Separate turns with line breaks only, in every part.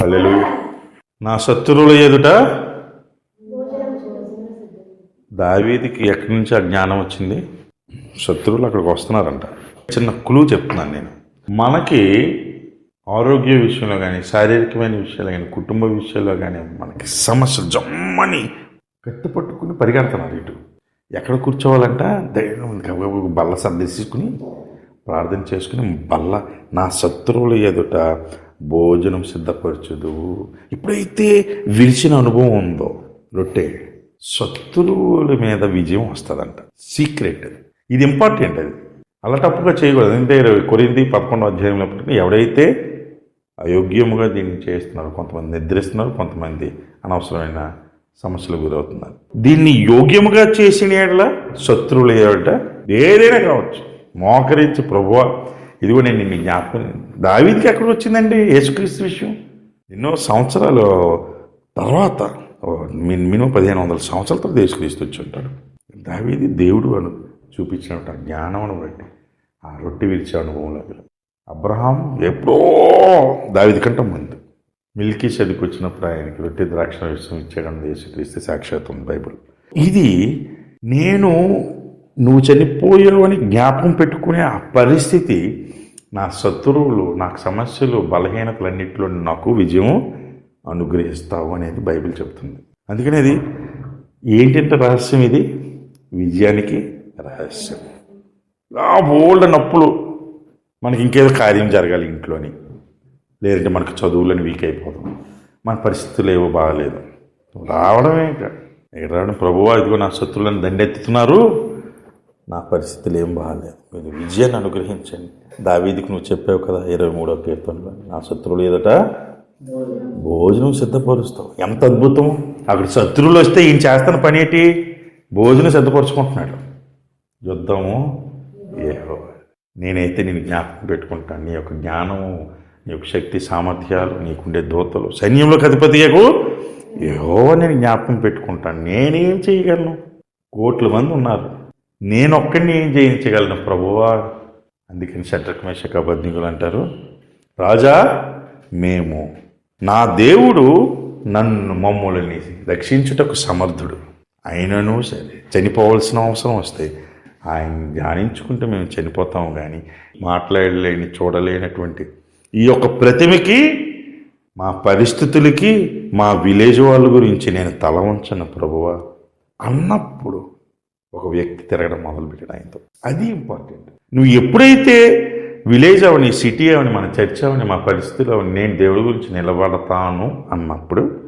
హల్లెలూయా. నా శత్రువుల ఎదుట దావీదికి ఎక్కడి నుంచి ఆ జ్ఞానం వచ్చింది? శత్రువులు అక్కడికి వస్తున్నారంట. చిన్న క్లూ చెప్తున్నాను నేను. మనకి ఆరోగ్య విషయంలో కానీ శారీరకమైన విషయాలు కానీ కుటుంబ విషయాల్లో కానీ మనకి సమస్య జమ్మని కత్తి పట్టుకుని పరిగెడుతున్నారు ఇటు. ఎక్కడ కూర్చోవాలంట? ధైర్యం బల్ల సర్దేసుకుని ప్రార్థన చేసుకుని బల్ల నా శత్రువుల ఎదుట భోజనం సిద్ధపరచదు ఎప్పుడైతే విరిచిన అనుభవం ఉందో రొట్టె శత్రువుల మీద విజయం వస్తుందంట. సీక్రెట్ ఇది ఇంపార్టెంట్ అది. అలా తప్పుగా చేయకూడదు అంటే కొరింది పదకొండో అధ్యాయంలో ఎవడైతే అయోగ్యముగా దీన్ని చేస్తున్నారు కొంతమంది నిద్రిస్తున్నారు కొంతమంది అనవసరమైన సమస్యలు గురవుతున్నారు. దీన్ని యోగ్యముగా చేసిన ఏడల శత్రువులు ఏడట ఏదైనా కావచ్చు. మోకరించి ప్రభువ ఇదిగో నేను మీ జ్ఞాపకం దావీదికి ఎక్కడ వచ్చిందండి? యేసుక్రీస్తు విషయం? ఎన్నో సంవత్సరాలు తర్వాత మినిమం పదిహేను వందల సంవత్సరాల తర్వాత యేసుక్రీస్తు వచ్చి ఉంటాడు. దావీది దేవుడు అను చూపించిన జ్ఞానం అని బట్టి ఆ రొట్టె విరిచే అనుభవంలో అబ్రహాం ఎప్పుడో దావిది కంటే ముందు మిల్కీ చదికి వచ్చినప్పుడు ఆయనకి రొట్టె ద్రాక్ష విషయం ఇచ్చాడని యేసుక్రీస్తు సాక్షాత్ ఉంది బైబిల్. ఇది నేను నువ్వు చనిపోయావని జ్ఞాపకం పెట్టుకునే ఆ పరిస్థితి నా శత్రువులు నాకు సమస్యలు బలహీనతలన్నింటిలో నాకు విజయం అనుగ్రహిస్తావు అనేది బైబిల్ చెప్తుంది. అందుకని ఇది ఏంటంటే రహస్యం ఇది? విజయానికి రహస్యం. ఆ బోల్డ్ నొప్పులు మనకి ఇంకేదో కార్యం జరగాలి ఇంట్లోని. లేదంటే మనకు చదువులని వీక్ అయిపోతాం. మన పరిస్థితులు ఏవో బాగాలేదు. రావడమే ఇక. ఇక్కడ రావడం? ప్రభువా ఇదిగో నా శత్రువులను దండెత్తుతున్నారు. నా పరిస్థితులు ఏం బాగాలేదు. మీరు విజయాన్ని అనుగ్రహించండి. దావీదికి నువ్వు చెప్పావు కదా ఇరవై మూడో కీర్తనలో నా శత్రువులు ఎదుట భోజనం సిద్ధపరుస్తావు. ఎంత అద్భుతం! అక్కడ శత్రువులు వస్తే ఈయన చేస్తున్న పని ఏంటి? భోజనం సిద్ధపరుచుకుంటున్నాడు. యుద్ధము ఏహో నేనైతే నేను జ్ఞాపకం పెట్టుకుంటాను. నీ యొక్క జ్ఞానము నీ యొక్క శక్తి సామర్థ్యాలు నీకుండే దోతలు సైన్యంలోకి అధిపతియకు ఏహో నేను జ్ఞాపకం పెట్టుకుంటాను. నేనేం చేయగలను? కోట్ల మంది ఉన్నారు. నేనొక్కడిని ఏం చేయించగలను ప్రభువా? అందుకని శత్రుక్ మేషక బద్నికులు అంటారు. రాజా మేము నా దేవుడు నన్ను మమ్ములని రక్షించుటకు సమర్థుడు. అయినను సరే చనిపోవలసిన అవసరం వస్తే ఆయన ధ్యానించుకుంటే మేము చనిపోతాం కానీ మాట్లాడలేని చూడలేనటువంటి ఈ యొక్క ప్రతిమకి మా పరిస్థితులకి మా విలేజ్ వాళ్ళ గురించి నేను తల ఉంచను ప్రభువా. అన్నప్పుడు ఒక వ్యక్తి తిరగడం మొదలుపెట్టాడు ఆయనతో. అది ఇంపార్టెంట్. నువ్వు ఎప్పుడైతే విలేజ్ అవని సిటీ అవని మన చర్చ అవని మా పరిస్థితులు అవని నేను దేవుడి గురించి నిలబడతాను అన్నప్పుడు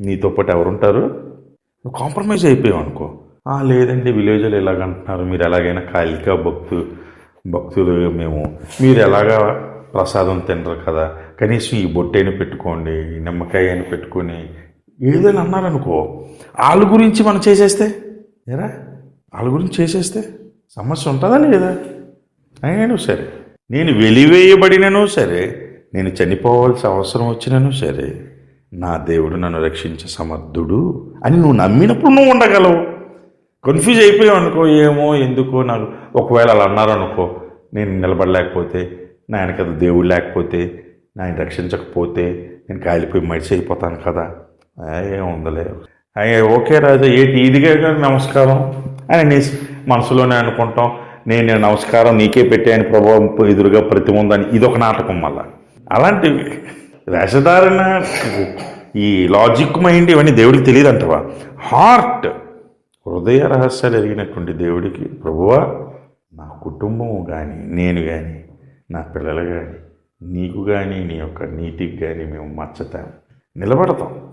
నీతో పాటు ఎవరుంటారు? నువ్వు కాంప్రమైజ్ అయిపోయావు అనుకో. లేదండి విలేజ్లో ఎలాగంటున్నారు? మీరు ఎలాగైనా కాళికా భక్తు భక్తులు మేము. మీరు ఎలాగా ప్రసాదం తినరు కదా? కనీసం ఈ బొట్టైన పెట్టుకోండి ఈ నిమ్మకాయ అని పెట్టుకొని ఏదైనా అన్నారనుకో వాళ్ళ గురించి మనం చేసేస్తే? ఎరా వాళ్ళ గురించి చేసేస్తే సమస్య ఉంటుందా లేదా అయినా సరే. నేను వెలివేయబడినను సరే. నేను చనిపోవాల్సిన అవసరం వచ్చినను సరే. నా దేవుడు నన్ను రక్షించే సమర్థుడు అని నువ్వు నమ్మినప్పుడు నువ్వు ఉండగలవు. కన్ఫ్యూజ్ అయిపోయావు అనుకో ఏమో ఎందుకో నాకు ఒకవేళ అలా అన్నారు అనుకో నేను నిలబడలేకపోతే నా వెనక దేవుడు లేకపోతే నాయన రక్షించకపోతే నేను కాలిపోయి మడిచి అయిపోతాను కదా. ఆ, ఏముందలే. ఓకే రాజా ఏంటి ఇదిగా నమస్కారం. అని నీ మనసులోనే అనుకుంటాం. నేను నేను నమస్కారం నీకే పెట్టాను ప్రభావం ఎదురుగా ప్రతి ఉందని ఇదొక నాటకం మళ్ళా. అలాంటివి వేషధారణ ఈ లాజిక్ మైండ్ ఇవన్నీ దేవుడికి తెలియదు అంటవా హార్ట్ హృదయ రహస్యాలు ఎరిగినటువంటి దేవుడికి ప్రభువా నా కుటుంబము కానీ నేను కానీ నా పిల్లలు కానీ నీకు కానీ నీ యొక్క నీతికి కానీ మేము మచ్చతాం. నిలబడతాం.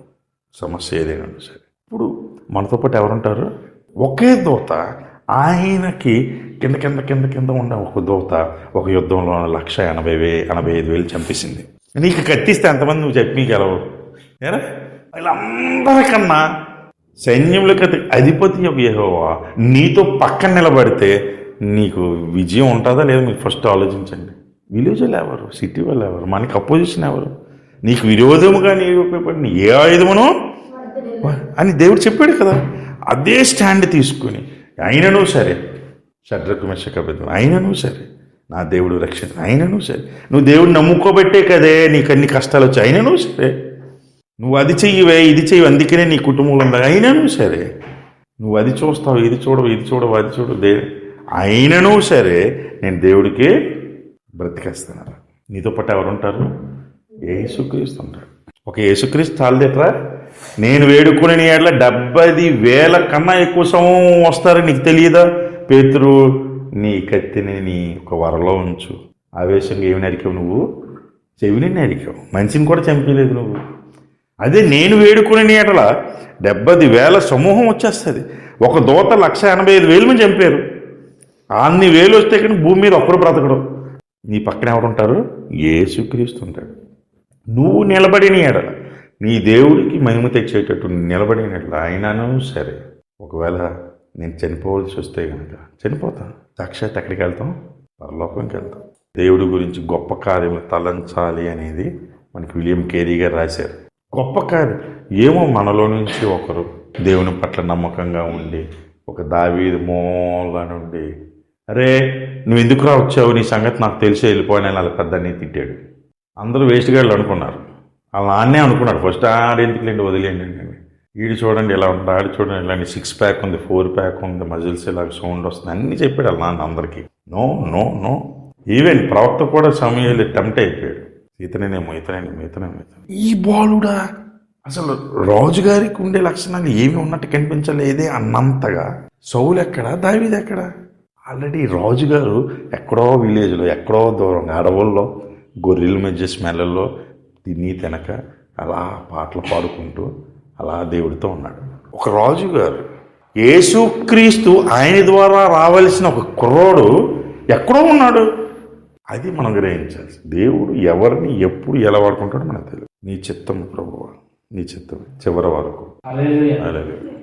సమస్య ఏదైనా సరే. ఇప్పుడు మనతో పాటు ఎవరుంటారు? ఒకే దూత ఆయనకి కింద కింద కింద కింద ఉన్న ఒక దూత ఒక యుద్ధంలో లక్ష ఎనభై వే ఎనభై ఐదు వేలు చంపేసింది. నీకు కట్టిస్తే ఎంతమంది నువ్వు చెప్పి గెలవు ఏరా? వీళ్ళందరికన్నా సైన్యములకు అధిపతి యెహోవా నీతో పక్కన నిలబడితే నీకు విజయం ఉంటుందా లేదా మీరు ఫస్ట్ ఆలోచించండి. విలేజ్ వాళ్ళు ఎవరు సిటీ వాళ్ళు ఎవరు మనకి అపోజిషన్ ఎవరు? నీకు విరోధముగా నీ ఉపయోగపడిన ఏ ఆయుధమును? అని దేవుడు చెప్పాడు కదా. అదే స్టాండ్ తీసుకుని అయినను సరే షడ్రకు మెషకబద్ధం అయినను సరే నా దేవుడు రక్షణ అయినను సరే. నువ్వు దేవుడు నమ్ముకోబెట్టే కదే నీకు అన్ని కష్టాలు వచ్చాయి అయినను సరే. నువ్వు అది చెయ్యివే ఇది చెయ్యి అందుకనే నీ కుటుంబంలో ఉంది అయినను సరే. నువ్వు అది చూస్తావు ఇది చూడవు ఇది చూడవు అది చూడవు దే అయినను సరే నేను దేవుడికి బ్రతికేస్తున్నాను. నీతో పాటు ఎవరుంటారు? ఏ యేసుక్రీస్తు ఉంటాడు. ఒక యేసుక్రీస్తు చాలదేట్రా నేను వేడుకునే నీ ఏళ్ళ డెబ్బది వేల కన్నా ఎక్కువ సమూహం వస్తారని నీకు తెలియదా? పేతురు నీ కత్తిని నీ ఒక వరలో ఉంచు. ఆవేశంగా ఏమి నరికావు నువ్వు? చెవిని నరికావు. మనిషిని కూడా చంపలేదు నువ్వు. అదే నేను వేడుకునే నీ ఏటల డెబ్బది వేల సమూహం వచ్చేస్తుంది. ఒక దూత లక్ష ఎనభై ఐదు వేలు మంది చంపారు అన్ని వేలు వస్తే కానీ భూమి మీద ఒక్కరు బ్రతకడు. నీ పక్కన ఎవరుంటారు సుక్రీస్తుంటాడు నువ్వు నిలబడిన ఏడల నీ దేవుడికి మహిమ తెచ్చేటట్టు నిలబడినట్లు ఎడల సరే. ఒకవేళ నేను చనిపోవాల్సి వస్తే కనుక చనిపోతాను సాక్షాత్ ఎక్కడికి వెళ్తాం? పరలోకంకి వెళ్తాం. దేవుడి గురించి గొప్ప కార్యములు తలంచాలి అనేది మనకి విలియం కేరీ గారు రాశారు. గొప్ప కార్యం. ఏమో మనలో నుంచి ఒకరు దేవుని పట్ల నమ్మకంగా ఉండి ఒక దావీది మూల నుండి అరే నువ్వు ఎందుకు రా వచ్చావు? నీ సంగతి నాకు తెలిసి వెళ్ళిపోయినా అలా పెద్దని తిట్టాడు. అందరూ వేస్ట్ గాళ్ళు అనుకున్నారు. వాళ్ళ నాన్నే అనుకున్నాడు. ఫస్ట్ ఆడెందుకులేండి వదిలేండి అని ఈడు చూడండి ఇలా ఉంటాడు ఆడు చూడండి ఇలాంటి సిక్స్ ప్యాక్ ఉంది ఫోర్ ప్యాక్ ఉంది మజిల్స్ ఇలా సౌండ్ వస్తుంది. అన్నీ చెప్పాడు నాన్న అందరికీ. No no no. ఈవెన్ ప్రవక్త కూడా సమయంలో టెంప్ట్ అయిపోయాడు. ఇతనేనేమో ఇతనేనేమో ఇతనేమో ఇతనే ఈ బాలుడా అసలు రాజుగారికి ఉండే లక్షణాలు ఏమి ఉన్నట్టు కనిపించలేదే అన్నంతగా. సౌలు ఎక్కడ? దావీది ఎక్కడ? ఆల్రెడీ రాజుగారు ఎక్కడో విలేజ్లో ఎక్కడో దూరం అడవుల్లో గొర్రెల మధ్య స్మెల్లో తిని తినక అలా పాటలు పాడుకుంటూ అలా దేవుడితో ఉన్నాడు. ఒక రాజుగారు యేసుక్రీస్తు ఆయన ద్వారా రావలసిన ఒక కుర్రోడు ఎక్కడో ఉన్నాడు. అది మనం గ్రహించాలి దేవుడు ఎవరిని ఎప్పుడు ఎలా వాడుకుంటాడో మనకు తెలియదు. నీ చిత్తం ప్రభువా నీ చిత్తం చివరి వరకు. అలాగే